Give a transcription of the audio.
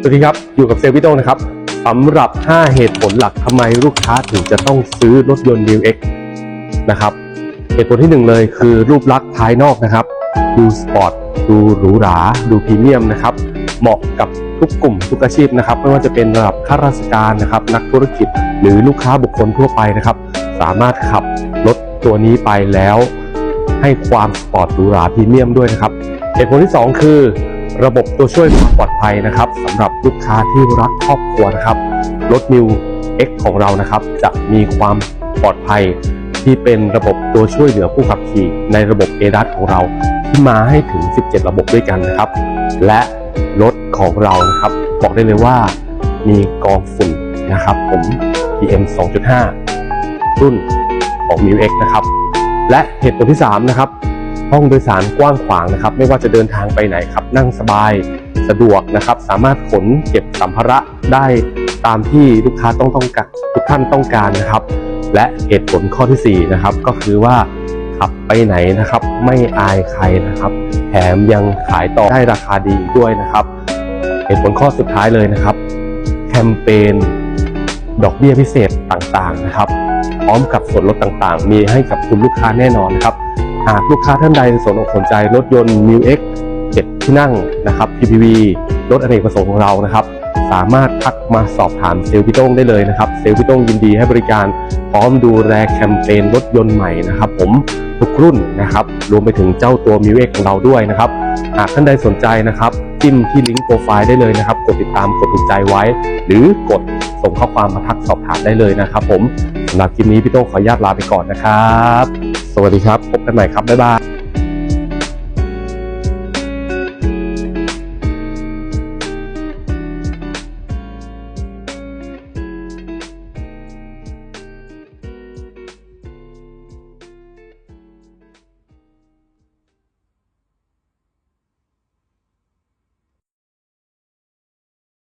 สวัสดีครับ อยู่กับเซลล์พี่โต้นะครับสำหรับ 5 เหตุผลหลักทำไมลูกค้าถึงจะต้องซื้อรถยนต์ New X นะครับ เหตุผลที่หนึ่งเลยคือรูปลักษณ์ภายนอกนะครับ ดูสปอร์ต ดูหรูหรา ดูพรีเมียมนะครับ เหมาะกับทุกกลุ่มทุกอาชีพนะครับ ไม่ว่าจะเป็นระดับข้าราชการนะครับ นักธุรกิจหรือลูกค้าบุคคลทั่วไปนะครับ สามารถขับรถตัวนี้ไปแล้ว ให้ความสปอร์ตหรูหราพรีเมียมด้วยนะครับ เหตุผลที่ 2 คือ ระบบตัวช่วยความปลอดภัยนะครับสำหรับลูกค้าที่รักครอบครัวนะครับรถ New X ของเรานะครับ จะมีความปลอดภัยที่เป็นระบบตัวช่วยเหลือผู้ขับขี่ ในระบบ a d a s ของเราที่มาให้ถึง 17 ระบบด้วยกันนะครับ และรถของเรานะครับบอกได้เลยว่ามีกองฝุ่นนะครับ ผม PM 2.5 รุ่นของ New X นะครับ และเหตุผลที่ 3 นะครับ ห้องโดยสารกว้างขวางนะครับ ไม่ว่าจะเดินทางไปไหนครับ นั่งสบายสะดวกนะครับ สามารถขนเก็บสัมภาระได้ตามที่ลูกค้าต้องต้องการทุกท่านต้องการนะครับ และเหตุผลข้อทีสี่4นะครับก็คือว่าขับไปไหนนะครับ ไม่อายใครนะครับแถมยังขายต่อได้ราคาดีอีกด้วยนะครับ เหตุผลข้อสุดท้ายเลยนะครับ แคมเปญดอกเบี้ยพิเศษต่างๆนะครับ พร้อมกับส่วนลดต่างๆ มีให้กับคุณลูกค้าแน่นอนนะครับ หากลูกค้าท่านใดสนอกสนใจรถยนต์ New X 7 ที่นั่งนะครับ PPV รถอเนกประสงค์ของเรานะครับ สามารถทักมาสอบถามเซลล์พี่โต้งได้เลยนะครับ เซลล์พี่โต้งยินดีให้บริการพร้อมดูแลแคมเปญรถยนต์ใหม่นะครับผมทุกรุ่นนะครับ รวมไปถึงเจ้าตัว New X ของเราด้วยนะครับ หากท่านใดสนใจนะครับจิ้มที่ลิงก์โปรไฟล์ได้เลยนะครับ กดติดตามกดถูกใจไว้ หรือกดส่งข้อความมาทักสอบถามได้เลยนะครับผมสำหรับคลิปนี้พี่โต้งขออนุญาตลาไปก่อนนะครับ วัสดีครับ พบกันใหม่ครับ บ๊ายบาย